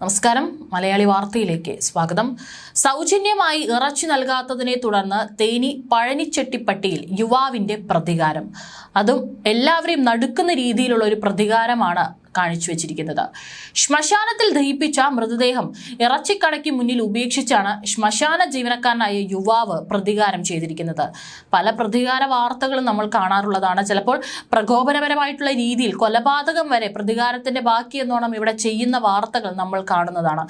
നമസ്കാരം. മലയാളി വാർത്തയിലേക്ക് സ്വാഗതം. സൗജന്യമായി ഇറച്ചി നൽകാത്തതിനെ തുടർന്ന് തേനി പഴനിച്ചെട്ടിപ്പട്ടിയിൽ യുവാവിന്റെ പ്രതികാരം. അതും എല്ലാവരെയും നടുക്കുന്ന രീതിയിലുള്ള ഒരു പ്രതികാരമാണ് കാണിച്ചു വെച്ചിരിക്കുന്നത് ശ്മശാനത്തിൽ ദഹിപ്പിച്ച മൃതദേഹം ഇറച്ചിക്കടയ്ക്ക് മുന്നിൽ ഉപേക്ഷിച്ചാണ് ശ്മശാന ജീവനക്കാരനായ യുവാവ് പ്രതികാരം ചെയ്തിരിക്കുന്നത്. പല പ്രതികാര വാർത്തകളും നമ്മൾ കാണാറുള്ളതാണ്. ചിലപ്പോൾ പ്രകോപനപരമായിട്ടുള്ള രീതിയിൽ കൊലപാതകം വരെ പ്രതികാരത്തിന്റെ ബാക്കി എന്നോണം ഇവിടെ ചെയ്യുന്ന വാർത്തകൾ നമ്മൾ കാണുന്നതാണ്.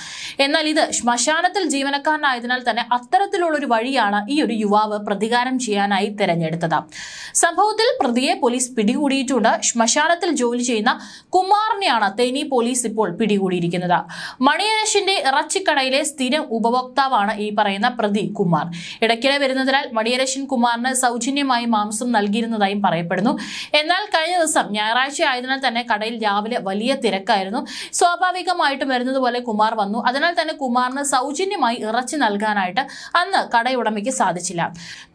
എന്നാൽ ഇത് ശ്മശാനത്തിൽ ജീവനക്കാരനായതിനാൽ തന്നെ അത്തരത്തിലുള്ള ഒരു വഴിയാണ് ഈ ഒരു യുവാവ് പ്രതികാരം ചെയ്യാനായി തെരഞ്ഞെടുത്തത്. സംഭവത്തിൽ പ്രതിയെ പോലീസ് പിടികൂടിയിട്ടുണ്ട്. ശ്മശാനത്തിൽ ജോലി ചെയ്യുന്ന കുമാറിനെയാണ് തേനി പോലീസ് ഇപ്പോൾ പിടികൂടിയിരിക്കുന്നത്. മണിയരശിന്റെ ഇറച്ചിക്കടയിലെ സ്ഥിരം ഉപഭോക്താവാണ് ഈ പറയുന്ന പ്രതി കുമാർ. ഇടയ്ക്കിടെ വരുന്നതിനാൽ മണിയരശൻ കുമാറിന് സൗജന്യമായി മാംസം നൽകിയിരുന്നതായും പറയപ്പെടുന്നു. എന്നാൽ കഴിഞ്ഞ ദിവസം ഞായറാഴ്ച ആയതിനാൽ തന്നെ കടയിൽ രാവിലെ വലിയ തിരക്കായിരുന്നു. സ്വാഭാവികമായിട്ടും വരുന്നത് പോലെ കുമാർ വന്നു. അതിനാൽ തന്നെ കുമാറിന് സൗജന്യമായി ഇറച്ചി നൽകാനായിട്ട് അന്ന് കടയുടമയ്ക്ക് സാധിച്ചില്ല.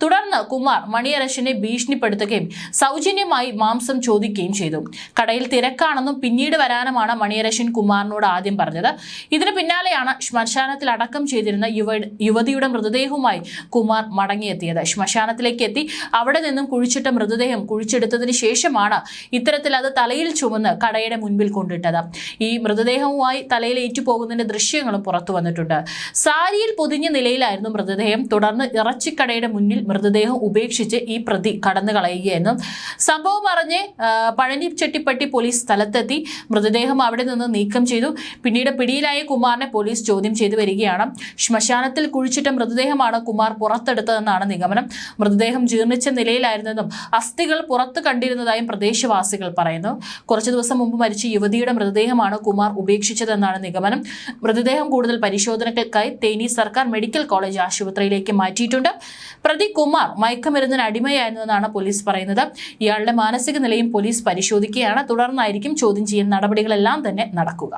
തുടർന്ന് കുമാർ മണിയരശനെ ഭീഷണിപ്പെടുത്തുകയും സൗജന്യമായി മാംസം ചോദിക്കുകയും ചെയ്തു. കടയിൽ തിരക്കാണെന്നും പിന്നീട് വരാനുമാണ് മണിയരശൻ കുമാറിനോട് ആദ്യം പറഞ്ഞത്. ഇതിന് പിന്നാലെയാണ് ശ്മശാനത്തിൽ അടക്കം ചെയ്തിരുന്ന യുവ യുവതിയുടെ മൃതദേഹവുമായി കുമാർ മടങ്ങിയെത്തിയത്. ശ്മശാനത്തിലേക്ക് എത്തി. അവിടെ നിന്നും കുഴിച്ചിട്ട മൃതദേഹം കുഴിച്ചെടുത്തതിന് ശേഷമാണ് ഇത്തരത്തിൽ അത് തലയിൽ ചുമന്ന് കടയുടെ മുൻപിൽ കൊണ്ടിട്ടത്. ഈ മൃതദേഹവുമായി തലയിൽ ഏറ്റുപോകുന്നതിന്റെ ദൃശ്യങ്ങളും പുറത്തു വന്നിട്ടുണ്ട്. സാരിയിൽ പൊതിഞ്ഞ നിലയിലായിരുന്നു മൃതദേഹം. തുടർന്ന് ഇറച്ചിക്കടയുടെ മുന്നിൽ മൃതദേഹം ഉപേക്ഷിച്ച് ഈ പ്രതി കടന്നു കളയുകയായിരുന്നു സംഭവം അറിഞ്ഞ് ആ, പഴനി ചെട്ടിപ്പട്ടി പോലീസ് സ്ഥലത്തെത്തി. മൃതദേഹം അവിടെ നിന്ന് നീക്കം ചെയ്തു. പിന്നീട് പിടിയിലായ കുമാറിനെ പോലീസ് ചോദ്യം ചെയ്തു വരികയാണ്. ശ്മശാനത്തിൽ കുഴിച്ചിട്ട മൃതദേഹമാണ് കുമാർ പുറത്തെടുത്തതെന്നാണ് നിഗമനം. മൃതദേഹം ജീർണിച്ച നിലയിലായിരുന്നെന്നും അസ്ഥികൾ പുറത്ത് കണ്ടിരുന്നതായും പ്രദേശവാസികൾ പറയുന്നു. കുറച്ചു ദിവസം മുമ്പ് മരിച്ച യുവതിയുടെ മൃതദേഹമാണ് കുമാർ ഉപേക്ഷിച്ചതെന്നാണ് നിഗമനം. മൃതദേഹം കൂടുതൽ പരിശോധനകൾക്കായി തേനി സർക്കാർ മെഡിക്കൽ കോളേജ് ആശുപത്രിയിലേക്ക് മാറ്റിയിട്ടുണ്ട്. പ്രതി കുമാർ മയക്കുമരുന്നിന് അടിമയായിരുന്നുവെന്നാണ് പോലീസ് പറയുന്നത്. ഇയാളുടെ മാനസിക നിലയും പോലീസ് പരിശോധിക്കുകയാണ്. തുടർന്നായിരിക്കും ചോദ്യം ചെയ്യൽ നടപടികളെല്ലാം തന്നെ നടക്കുക.